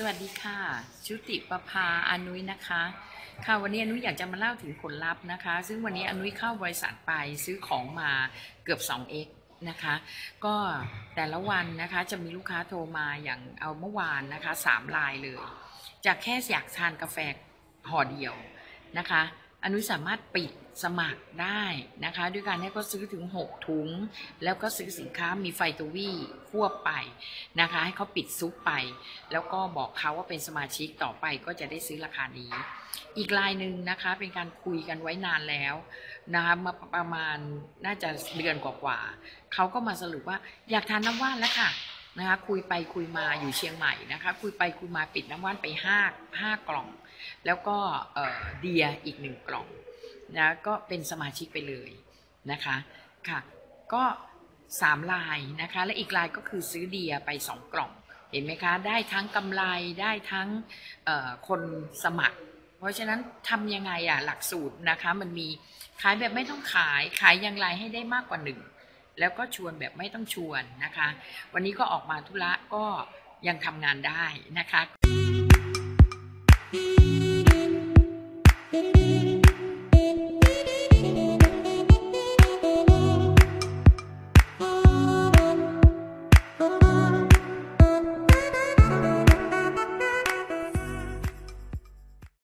สวัสดีค่ะ ชุติประภาอนุยนะคะ ค่ะวันนี้อนุยอยากจะมาเล่าถึงผลลัพธ์นะคะ ซึ่งวันนี้อนุยเข้าบริษัทไปซื้อของมาเกือบ 2x นะคะ ก็แต่ละวันนะคะจะมีลูกค้าโทรมาอย่างเอาเมื่อวานนะคะ3ลายเลย จากแค่อยากทานกาแฟห่อเดียวนะคะ อนุสามารถปิด สมัครได้นะคะ ด้วยการให้เขาซื้อถึง 6 ถุง แล้วก็ซื้อสินค้ามีไฟตัววี่ควบไปนะคะ ให้เขาปิดซุปไป แล้วก็บอกเขาว่าเป็นสมาชิกต่อไปก็จะได้ซื้อราคานี้ อีกรายหนึ่งนะคะเป็นการคุยกันไว้นานแล้วนะคะมาประมาณน่าจะเดือนกว่าๆเขาก็มาสรุปว่าอยากทานน้ำว่านแล้วค่ะนะคะคุยไปคุยมาอยู่เชียงใหม่นะคะ คุยไปคุยมาปิดน้ำว่านไปห้าห้ากล่อง แล้วก็เดียอีกหนึ่งกล่อง นะก็เป็นสมาชิกไปเลยนะคะค่ะก็สามลายนะคะและอีกลายก็คือซื้อเดียไปสองกล่อง เห็นไหมคะ ได้ทั้งกำไรได้ทั้งคนสมัคร เพราะฉะนั้นทำยังไงอะหลักสูตรนะคะมันมีขายแบบไม่ต้องขายขายอย่างไรให้ได้มากกว่าหนึ่งแล้วก็ชวนแบบไม่ต้องชวนนะคะ วันนี้ก็ออกมาธุระก็ยังทำงานได้นะคะ